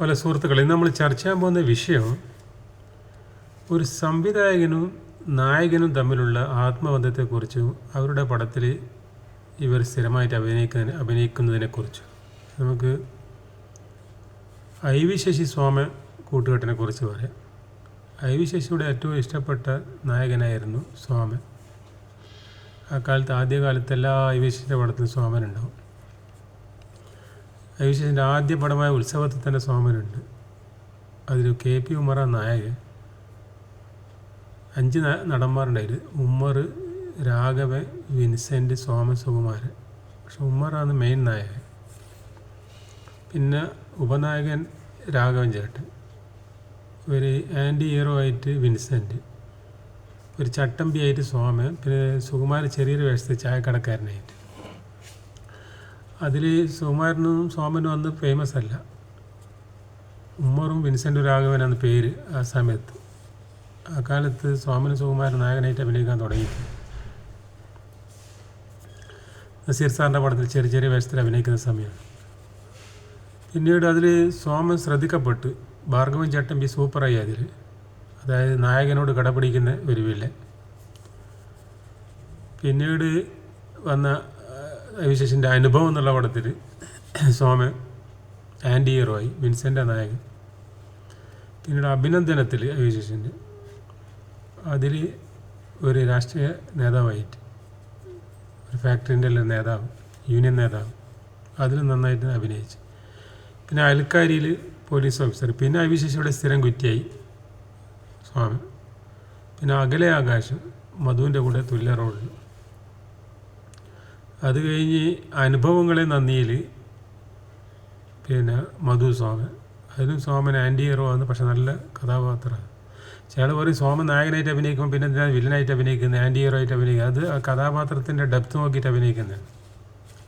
പല സുഹൃത്തുക്കളെ നമ്മൾ ചർച്ച ചെയ്യാൻ പോകുന്ന വിഷയം ഒരു സംവിധായകനും നായകനും തമ്മിലുള്ള ആത്മബന്ധത്തെക്കുറിച്ചും അവരുടെ പടത്തിൽ ഇവർ സ്ഥിരമായിട്ട് അഭിനയിക്കുന്നതിന് അഭിനയിക്കുന്നതിനെക്കുറിച്ചും. നമുക്ക് ഐ വി ശശി സ്വാമി കൂട്ടുകെട്ടിനെ കുറിച്ച് പറയാം. ഐ വി ശശിയുടെ ഏറ്റവും ഇഷ്ടപ്പെട്ട നായകനായിരുന്നു സ്വാമി. ആ കാലത്ത് ആദ്യകാലത്ത് എല്ലാ ഐ വി ശശിയുടെ പടത്തിലും സ്വാമനുണ്ടാവും. ശശിന്റെ ആദ്യ പടമായ ഉത്സവത്തിൽ തന്നെ സ്വാമനുണ്ട്. അതിൽ കെ പി ഉമ്മറ നായകൻ അഞ്ച് നടന്മാരുണ്ടായിരുന്നു. ഉമ്മർ രാഘവൻ വിൻസെന്റ് സോമൻ സുകുമാരൻ. പക്ഷെ ഉമ്മറാണ് മെയിൻ നായകൻ പിന്നെ ഉപനായകൻ രാഘവൻ ചേട്ടൻ. ഒരു ആന്റി ഹീറോ ആയിട്ട് വിൻസെന്റ് ഒരു ചട്ടമ്പി ആയിട്ട് സോമൻ പിന്നെ സുകുമാരൻ ചെറിയൊരു വേഷത്തിൽ ചായക്കടക്കാരനായിട്ട്. അതിൽ സുകുമാരനും സോമനും അന്ന് ഫേമസ് അല്ല. ഉമ്മറും വിൻസെന്റ് രാഘവനാണ് പേര് ആ സമയത്ത്. ആ കാലത്ത് സോമനും സുകുമാരൻ നായകനായിട്ട് അഭിനയിക്കാൻ തുടങ്ങി നസീർ സാറിന്റെ പടത്തിൽ ചെറിയ ചെറിയ വേഷത്തിൽ അഭിനയിക്കുന്ന സമയമാണ്. പിന്നീട് അതിൽ സോമൻ ശ്രദ്ധിക്കപ്പെട്ട് ഭാർഗവൻ ചട്ടമ്പി സൂപ്പറായി അതിൽ അതായത് നായകനോട് കടപിടിക്കുന്ന ഒരു വില്ലൻ. പിന്നീട് വന്ന വിശേഷിന്റെ അനുഭവം എന്നുള്ള പടത്തിൽ സോമൻ ആന്റി ഹീറോ ആയി വിൻസെന്റ് നായകൻ. പിന്നീട് അഭിനന്ദനത്തിൽ വിശേഷിന്റെ അതിൽ ഒരു രാഷ്ട്രീയ നേതാവായിട്ട് ഒരു ഫാക്ടറിന്റെ എല്ലാം നേതാവ് യൂണിയൻ നേതാവ്. അതിൽ നന്നായിട്ട് അഭിനയിച്ചു. പിന്നെ അയൽക്കാരിയിൽ പോലീസ് ഓഫീസർ. പിന്നെ അവിശേഷിയുടെ സ്ഥിരം കുറ്റിയായി സ്വാമി. പിന്നെ അകലെ ആകാശം മധുവിന്റെ കൂടെ തുല്യ റോഡിൽ അത് കഴിഞ്ഞ് അനുഭവങ്ങളെ നന്ദിയിൽ പിന്നെ മധു സോമൻ അതിലും സോമൻ ആന്റി ഹീറോ ആണ് പക്ഷെ നല്ല കഥാപാത്രമാണ് ചില പറയും സോമൻ നായകനായിട്ട് അഭിനയിക്കുമ്പോൾ പിന്നെ എന്തിനാണ് വില്ലനായിട്ട് അഭിനയിക്കുന്നത്? ആന്റി ഹീറോ ആയിട്ട് അഭിനയിക്കുക. അത് ആ കഥാപാത്രത്തിന്റെ ഡെപ്ത് നോക്കിയിട്ട് അഭിനയിക്കുന്നത്.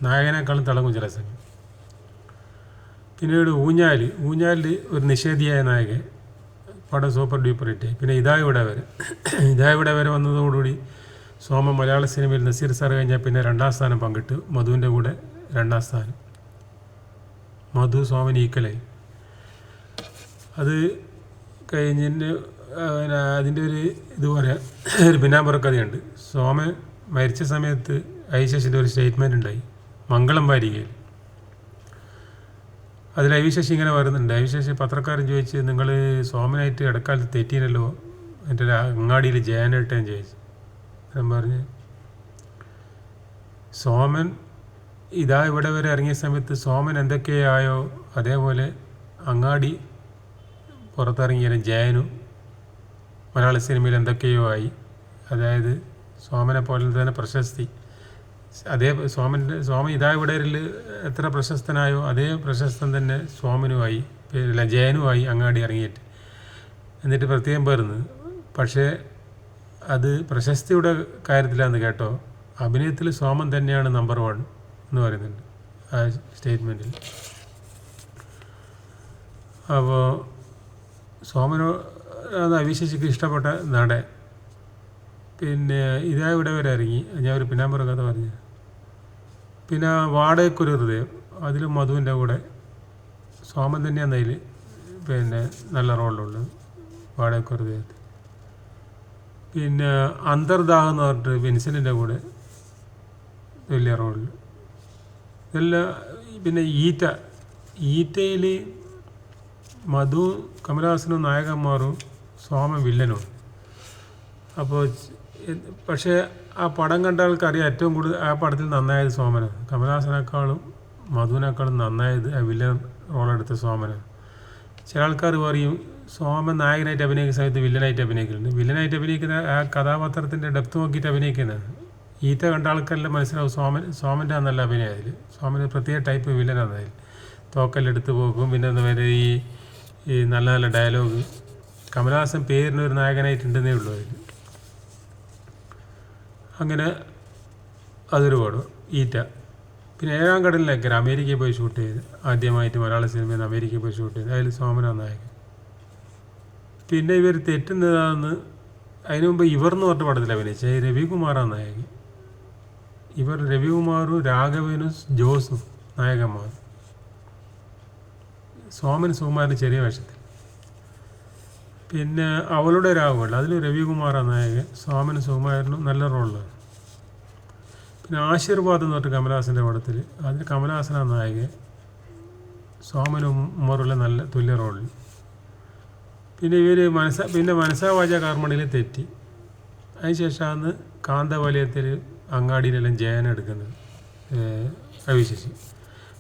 നായകനേക്കാളും തിളങ്ങും ചില സമയം. പിന്നീട് ഊഞ്ഞാൽ ഊഞ്ഞാലിൽ ഒരു നിഷേധിയായ നായകൻ. പടം സൂപ്പർ ഡ്യൂപ്പർ ഹിറ്റ്. പിന്നെ ഇതാ ഇവിടെ വരെ. ഇതാ ഇവിടെ വരെ വന്നതോടുകൂടി സോമ മലയാള സിനിമയിൽ നസീർ സാർ കഴിഞ്ഞാൽ പിന്നെ രണ്ടാം സ്ഥാനം പങ്കിട്ടു മധുവിന്റെ കൂടെ രണ്ടാം സ്ഥാനം. മധു സോമൻ ഈക്കലെ അത് പിന്നെ അതിന്റെ ഒരു ഇത് പറയാം ഒരു പിന്നാമ്പുറ കഥയുണ്ട്. സോമൻ മരിച്ച സമയത്ത് ഐശശിന്റെ ഒരു സ്റ്റേറ്റ്മെന്റ് ഉണ്ടായി. മംഗളം വാരികയിൽ. അതിൽ ഐവിശേഷി ഇങ്ങനെ വരുന്നുണ്ട് ഐവിശേഷി പത്രക്കാരൻ ചോദിച്ച് നിങ്ങൾ സോമനായിട്ട് ഇടക്കാലത്ത് തെറ്റീനല്ലോ എന്റെ അങ്ങാടിയിൽ ജയനേട്ടൻ ചോദിച്ചു. ഞാൻ പറഞ്ഞ് സോമൻ ഇതാ ഇവിടെ വരെ ഇറങ്ങിയ സമയത്ത് സോമൻ എന്തൊക്കെയായോ അതേപോലെ അങ്ങാടി പുറത്തിറങ്ങിയാലും ജയനും മലയാള സിനിമയിൽ എന്തൊക്കെയോ ആയി. അതായത് സോമനെ പോലെ തന്നെ പ്രശസ്തി. അതേ സോമന്റെ സോമൻ ഇതാ ഇവിടെ എത്ര പ്രശസ്തനായോ അതേ പ്രശസ്തൻ തന്നെ സോമനുമായി പിന്നെ ജയനുമായി അങ്ങാടി ഇറങ്ങിയിട്ട്. എന്നിട്ട് പ്രത്യേകം പേർന്ന് പക്ഷേ അത് പ്രശസ്തിയുടെ കാര്യത്തിലാന്ന് കേട്ടോ. അഭിനയത്തിൽ സോമൻ തന്നെയാണ് നമ്പർ വൺ എന്ന് പറയുന്നുണ്ട് ആ സ്റ്റേറ്റ്മെന്റിൽ അപ്പോൾ സോമനോ അവിശേഷിക്ക് ഇഷ്ടപ്പെട്ട നടൻ. പിന്നെ ഇതാ ഇവിടെ വരെ ഇറങ്ങി. ഞാൻ ഒരു പിന്നാമ്പുറ കഥ പറഞ്ഞു. പിന്നെ വാടകയ്ക്കൊരു ഹൃദയം. അതിൽ മധുവിന്റെ കൂടെ. സോമൻ തന്നെയാണ് അതിൽ പിന്നെ നല്ല റോളുള്ളത് വാടകയ്ക്കൊരു ഹൃദയത്തിൽ പിന്നെ അന്തർദാഹം എന്ന് പറഞ്ഞിട്ട് വിൻസെന്റിന്റെ കൂടെ വലിയ റോളിൽ ഇതെല്ലാം പിന്നെ ഈറ്റ ഈറ്റയിൽ മധു കമലഹാസനും നായകന്മാരും സോമൻ വില്ലനും. അപ്പോൾ പക്ഷേ ആ പടം കണ്ട ആൾക്കറിയാം ഏറ്റവും കൂടുതൽ ആ പടത്തിൽ നന്നായത് സോമനാണ് കമലഹാസനേക്കാളും മധുവിനേക്കാളും നന്നായത് ആ വില്ലൻ റോളെടുത്ത സോമനാണ് ചില ആൾക്കാർ പറയും സോമൻ നായകനായിട്ട് അഭിനയിക്കുന്ന സമയത്ത് വില്ലനായിട്ട് അഭിനയിക്കുന്നുണ്ട്. വില്ലനായിട്ട് അഭിനയിക്കുന്ന ആ കഥാപാത്രത്തിന്റെ ഡെപ്ത് നോക്കിയിട്ട് അഭിനയിക്കുന്നത് ഈത്ത കണ്ട ആൾക്കാരെല്ലാം മനസ്സിലാവും സോമൻ സോമന്റെ നല്ല അഭിനയം അതിൽ സോമന് പ്രത്യേക ടൈപ്പ് വില്ലനാണ് അതിൽ. തോക്കല്ലെടുത്ത് പോകും. പിന്നെ എന്താ പറയുക ഈ ഈ നല്ല നല്ല ഡയലോഗ്. കമലഹാസൻ പേരിന് ഒരു നായകനായിട്ടുണ്ടെന്നേ ഉള്ളൂ അതിൽ. അങ്ങനെ അതൊരു പാടും. ഈറ്റ പിന്നെ ഏഴാം കടലിലേക്കര അമേരിക്കയിൽ പോയി ഷൂട്ട് ചെയ്ത് ആദ്യമായിട്ട് മലയാള സിനിമയിൽ നിന്ന് അമേരിക്കയിൽ പോയി ഷൂട്ട് ചെയ്ത് അതിൽ സോമന നായകൻ. പിന്നെ ഇവർ തെറ്റുന്നതാന്ന് അതിനു മുമ്പ് ഇവർ എന്ന് പറഞ്ഞ പടത്തിൽ അഭിനയിച്ച. രവികുമാറാണ് നായകൻ. ഇവർ രവികുമാറും രാഘവനും ജോസും നായകന്മാർ. സോമൻ സുകുമാരൻ ചെറിയ വേഷത്തിൽ. പിന്നെ അവളുടെ രാഘവുണ്ട് അതിൽ രവികുമാറാണ് നായകൻ സോമൻ സുകുമാരനും നല്ല റോളിലാണ് പിന്നെ ആശീർവാദം എന്ന് പറഞ്ഞിട്ട് കമലഹാസന്റെ പടത്തിൽ അതിൽ കമലഹാസനാണ് നായകൻ സോമനും ഉമ്മറുള്ള നല്ല തുല്യ റോളിൽ പിന്നെ ഇവർ മനസ്സ പിന്നെ മനസ്സാവാച കാർമണിയിൽ തെറ്റി. അതിനുശേഷമാണ് കാന്തവലയത്തിൽ അങ്ങാടിയിലെല്ലാം ജയന എടുക്കുന്നത് അവിശേഷി.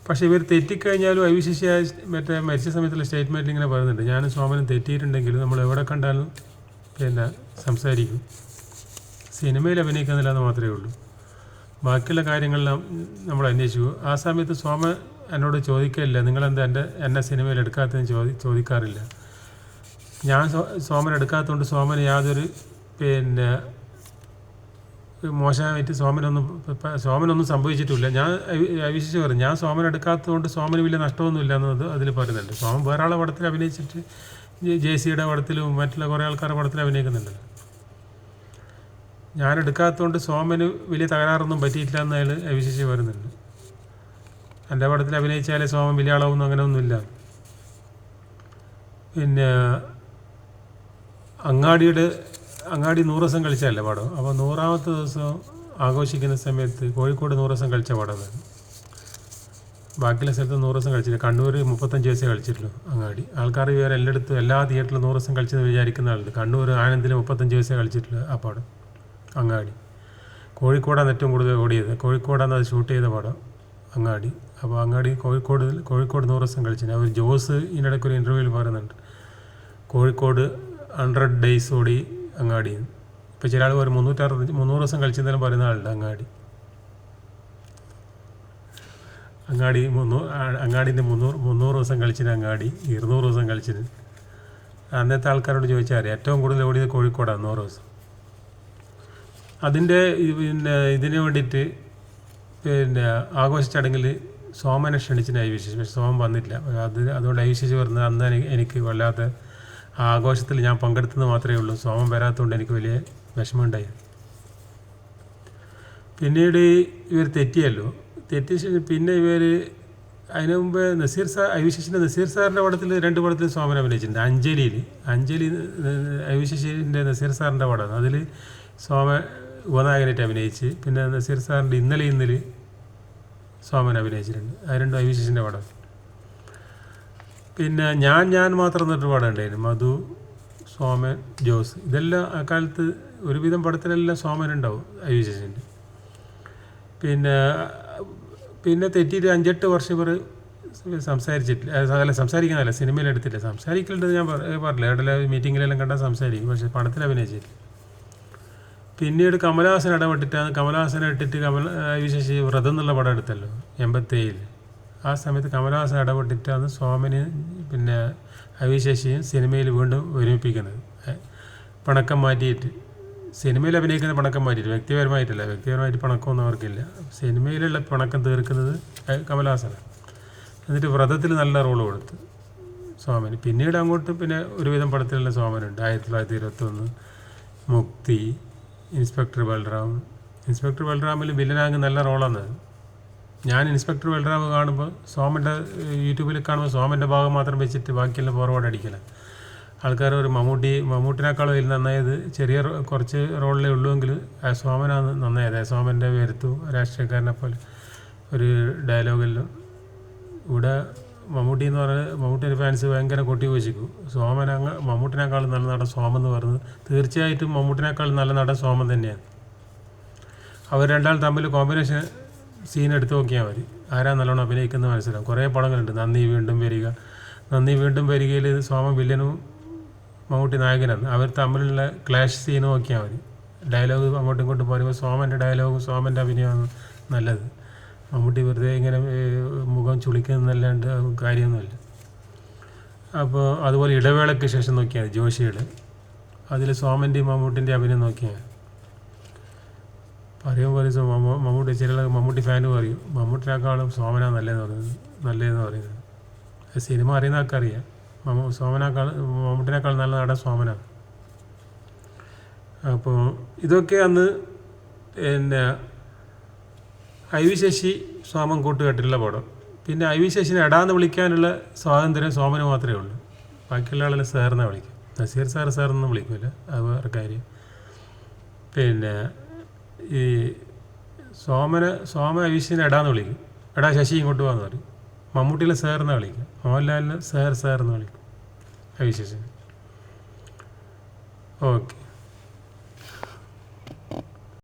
പക്ഷേ ഇവർ തെറ്റിക്കഴിഞ്ഞാലും അവിശേഷി മറ്റേ മരിച്ച സമയത്തുള്ള സ്റ്റേറ്റ്മെന്റ് ഇങ്ങനെ പറയുന്നുണ്ട്. ഞാനും സോമനും തെറ്റിയിട്ടുണ്ടെങ്കിലും നമ്മൾ എവിടെ കണ്ടാലും പിന്നെ സംസാരിക്കും. സിനിമയിൽ അഭിനയിക്കുന്നില്ല എന്ന് മാത്രമേ ഉള്ളൂ. ബാക്കിയുള്ള കാര്യങ്ങളെല്ലാം നമ്മൾ അന്വേഷിച്ചു ആ സമയത്ത് സോമ എന്നോട് ചോദിക്കില്ല നിങ്ങളെന്താ എന്റെ എന്നെ സിനിമയിൽ എടുക്കാത്തതെന്ന് ചോദി ചോദിക്കാറില്ല. ഞാൻ സോമൻ എടുക്കാത്തതുകൊണ്ട് സോമന് യാതൊരു പിന്നെ മോശമായിട്ട് സോമനൊന്നും സോമനൊന്നും സംഭവിച്ചിട്ടില്ല. ഞാൻ അവിശ്വസിച്ച് പറഞ്ഞു ഞാൻ സോമൻ എടുക്കാത്തതുകൊണ്ട് സോമന് വലിയ നഷ്ടമൊന്നുമില്ല എന്നത് അതിൽ പറയുന്നുണ്ട്. സോമൻ വേറെ ആളെ പടത്തിൽ അഭിനയിച്ചിട്ട് ജെ സിയുടെ പടത്തിലും മറ്റുള്ള കുറേ ആൾക്കാരുടെ പടത്തിൽ അഭിനയിക്കുന്നുണ്ടല്ലോ ഞാൻ എടുക്കാത്തതുകൊണ്ട് സോമന് വലിയ തകരാറൊന്നും പറ്റിയിട്ടില്ല എന്ന് അയാൾ അവിശ്വസിച്ച് വരുന്നുണ്ട് എന്റെ പടത്തിൽ അഭിനയിച്ചാലേ സോമൻ വലിയ ആളാവുന്നു അങ്ങനെയൊന്നുമില്ല. പിന്നെ അങ്ങാടിയുടെ അങ്ങാടി നൂറ് ദിവസം കളിച്ചതല്ലേ പാടം? അപ്പോൾ നൂറാമത്തെ ദിവസം ആഘോഷിക്കുന്ന സമയത്ത് കോഴിക്കോട് നൂറ് ദിവസം കളിച്ച പടം അതാണ് ബാക്കിയുള്ള സ്ഥലത്ത് നൂറ് ദിവസം കളിച്ചില്ല. കണ്ണൂർ മുപ്പത്തഞ്ച് ദിവസമേ കളിച്ചിട്ടുള്ളൂ അങ്ങാടി. ആൾക്കാർ വേറെ എല്ലായിടത്തും എല്ലാ തിയേറ്ററിലും നൂറ് ദിവസം കളിച്ചെന്ന് വിചാരിക്കുന്ന ആളുണ്ട്. കണ്ണൂർ ആനന്ദിൽ മുപ്പത്തഞ്ച് ദിവസമേ കളിച്ചിട്ടുള്ളൂ ആ പടം അങ്ങാടി. കോഴിക്കോടാണ് ഏറ്റവും കൂടുതൽ ഓടിയത്. കോഴിക്കോടാണ് അത് ഷൂട്ട് ചെയ്ത പടം അങ്ങാടി. അപ്പോൾ അങ്ങാടി കോഴിക്കോട് കോഴിക്കോട് നൂറ് ദിവസം കളിച്ചിട്ടുണ്ട് അവർ ജോസ് ഇതിനിടയ്ക്ക് ഒരു ഇന്റർവ്യൂവിൽ പറയുന്നുണ്ട്. കോഴിക്കോട് ഹൺഡ്രഡ് ഡേയ്സ് ഓടി അങ്ങാടി. ഇപ്പോൾ ചില ആൾ ഒരു മുന്നൂറ്ററുപത് മുന്നൂറ് ദിവസം കളിച്ചെന്നാലും പറയുന്ന ആളുണ്ട് അങ്ങാടി. അങ്ങാടി മുന്നൂറ് അങ്ങാടിന്റെ മുന്നൂറ് മുന്നൂറ് ദിവസം കളിച്ചിന് അങ്ങാടി ഇരുന്നൂറ് ദിവസം കളിച്ചിന്. അന്നത്തെ ആൾക്കാരോട് ചോദിച്ചാൽ ഏറ്റവും കൂടുതൽ ഓടിയത് കോഴിക്കോടാണ് നൂറ് ദിവസം. അതിന്റെ പിന്നെ ഇതിന് വേണ്ടിയിട്ട് പിന്നെ ആഘോഷ ചടങ്ങിൽ സോമനെ ക്ഷണിച്ചിന് ഐവിശേഷി പക്ഷെ സോമൻ വന്നില്ല. അത് അതുകൊണ്ട് ഐവിശേഷി പറഞ്ഞത് അന്ന് എനിക്ക് വല്ലാത്ത ആ ആഘോഷത്തിൽ ഞാൻ പങ്കെടുത്തെന്ന് മാത്രമേ ഉള്ളൂ. സോമം വരാത്തതുകൊണ്ട് എനിക്ക് വലിയ വിഷമമുണ്ടായി. പിന്നീട് ഇവർ തെറ്റിയല്ലോ. തെറ്റിയ പിന്നെ ഇവർ അതിനു മുമ്പ് നസീർ സാർ അവിശേഷിന്റെ നസീർ സാറിന്റെ പടത്തിൽ രണ്ട് പടത്തിൽ സോമൻ അഭിനയിച്ചിട്ടുണ്ട്. അഞ്ജലിയിൽ അഞ്ജലി അവിശേഷിന്റെ നസീർ സാറിന്റെ പടമാണ്. അതിൽ സോമൻ ഉപനായകനായിട്ട് അഭിനയിച്ച് പിന്നെ നസീർ സാറിന്റെ ഇന്നലെ ഇന്നലെ സോമൻ അഭിനയിച്ചിട്ടുണ്ട്. അത് രണ്ടും അവിശേഷിന്റെ പടം പിന്നെ ഞാൻ ഞാൻ മാത്രം എന്നിട്ട് പടം ഉണ്ടായിരുന്നു. മധു സോമൻ ജോസ്. ഇതെല്ലാം ആ കാലത്ത് ഒരുവിധം പടത്തിലെല്ലാം സോമൻ ഉണ്ടാവും ഐവിശേഷിന്റെ പിന്നെ പിന്നെ തെറ്റിയിട്ട് അഞ്ചെട്ട് വർഷം ഇവർ സംസാരിച്ചിട്ടില്ല. അല്ല സംസാരിക്കുന്നതല്ല സിനിമയിൽ എടുത്തില്ല. സംസാരിക്കലുണ്ട് ഞാൻ പറ- പറഞ്ഞില്ല. ഇടയിലെ മീറ്റിങ്ങിലെല്ലാം കണ്ടാൽ സംസാരിക്കും പക്ഷേ പടത്തിൽ അഭിനയിച്ചില്ല പിന്നീട് കമലഹാസൻ ഇടപെട്ടിട്ടാണ് കമലഹാസനെ ഇട്ടിട്ട് കമൽ വിശേഷി വ്രതം എന്നുള്ള പടം എടുത്തല്ലോ എൺപത്തേഴിൽ ആ സമയത്ത് കമലഹാസൻ ഇടപെട്ടിട്ടാണ് സോമന് പിന്നെ അവിശേഷിയും സിനിമയിൽ വീണ്ടും ഒരുമിപ്പിക്കുന്നത്. പണക്കം മാറ്റിയിട്ട്. സിനിമയിൽ അഭിനയിക്കുന്ന പണക്കം മാറ്റിയിട്ട്. വ്യക്തിപരമായിട്ടല്ല. വ്യക്തിപരമായിട്ട് പണക്കമൊന്നും അവർക്കില്ല. സിനിമയിലുള്ള പണക്കം തീർക്കുന്നത് കമലഹാസനാണ്. എന്നിട്ട് വ്രതത്തിൽ നല്ല റോൾ കൊടുത്തു സോമന് പിന്നീട് അങ്ങോട്ട് പിന്നെ ഒരുവിധം പടത്തിലുള്ള സോമനുണ്ട് ആയിരത്തി തൊള്ളായിരത്തി ഇരുപത്തൊന്ന് മുക്തി ഇൻസ്പെക്ടർ ബൽറാം. ഇൻസ്പെക്ടർ ബൽറാമിൽ വില്ലനാങ്ക് നല്ല റോളാണ്. ഞാൻ ഇൻസ്പെക്ടർ ബൽറാം കാണുമ്പോൾ സോമന്റെ യൂട്യൂബിൽ കാണുമ്പോൾ സോമന്റെ ഭാഗം മാത്രം വെച്ചിട്ട് ബാക്കിയെല്ലാം ഫോർവേഡ് അടിക്കില്ല ആൾക്കാർ ഒരു മമ്മൂട്ടി മമ്മൂട്ടിനേക്കാളും ഇതിൽ നന്നായത് ചെറിയ കുറച്ച് റോളിലേ ഉള്ളുവെങ്കിൽ ആ സോമനാണ് നന്നായത്. സോമന്റെ വരുത്തു രാഷ്ട്രീയക്കാരനെ പോലെ ഒരു ഡയലോഗെല്ലാം ഇവിടെ മമ്മൂട്ടി എന്ന് പറഞ്ഞാൽ മമ്മൂട്ടിയുടെ ഫാൻസ് ഭയങ്കര കൊട്ടി വെച്ചിക്കും സോമൻ അങ്ങ് മമ്മൂട്ടിനേക്കാളും നല്ല നടൻ സോമൻ എന്ന് പറഞ്ഞത് തീർച്ചയായിട്ടും മമ്മൂട്ടിനേക്കാളും നല്ല നടൻ സോമൻ തന്നെയാണ്. അവർ രണ്ടാൾ തമ്മിൽ കോമ്പിനേഷൻ സീൻ എടുത്ത് നോക്കിയാൽ മതി. ആരാ നല്ലോണം അഭിനയിക്കുന്ന മനസ്സിലാവും. കുറേ പടങ്ങളുണ്ട്. നന്ദി വീണ്ടും വരിക. നന്ദി വീണ്ടും വരികയിൽ സോമൻ വില്ലനും മമ്മൂട്ടി നായകനാണ്. അവർ തമ്മിലുള്ള ക്ലാഷ് സീൻ നോക്കിയാൽ മതി. ഡയലോഗ് അങ്ങോട്ടും ഇങ്ങോട്ടും പറയുമ്പോൾ സോമന്റെ ഡയലോഗും സോമന്റെ അഭിനയമാണ് നല്ലത്. മമ്മൂട്ടി വെറുതെ ഇങ്ങനെ മുഖം ചുളിക്കുന്നല്ലാണ്ട് കാര്യമൊന്നുമില്ല. അപ്പോൾ അതുപോലെ ഇടവേളയ്ക്ക് ശേഷം നോക്കിയാൽ മതി ജോഷിയുടെ. അതിൽ സോമന്റെയും മമ്മൂട്ടിന്റെ അഭിനയം നോക്കിയാൽ. പറയുമ്പോൾ പറയും മമ്മൂട്ടി ചില മമ്മൂട്ടി ഫാനും പറയും മമ്മൂട്ടിനേക്കാളും സോമന നല്ലതെന്ന് പറയുന്നത് നല്ലതെന്ന് പറയുന്നത്. സിനിമ അറിയുന്ന ആൾക്കറിയാം മമ്മൂ സോമനേക്കാൾ മമ്മൂട്ടിനേക്കാൾ നല്ല നടൻ സോമന. അപ്പോൾ ഇതൊക്കെ അന്ന് പിന്നെ ഐ വി ശശി സോമൻ കൂട്ടുകെട്ടിലുള്ള പടം. പിന്നെ ഐ വി ശശിനെ എടാന്ന് വിളിക്കാനുള്ള സ്വാതന്ത്ര്യം സോമന് മാത്രമേ ഉള്ളൂ. ബാക്കിയുള്ള ആളെല്ലാം സാറിനെ വിളിക്കും നസീർ സാർ സാറൊന്നും വിളിക്കില്ല അത് വേറെ കാര്യം. പിന്നെ ഈ സോമന് സോമ ഐ വി എടാന്ന് വിളിക്കും. എടാ ശശി ഇങ്ങോട്ട് പോകാന്ന് പറയും. മമ്മൂട്ടിയിലെ സാറിനെ വിളിക്കും. മോഹൻലാലിനെ സാർ എന്ന് വിളിക്കും. V okay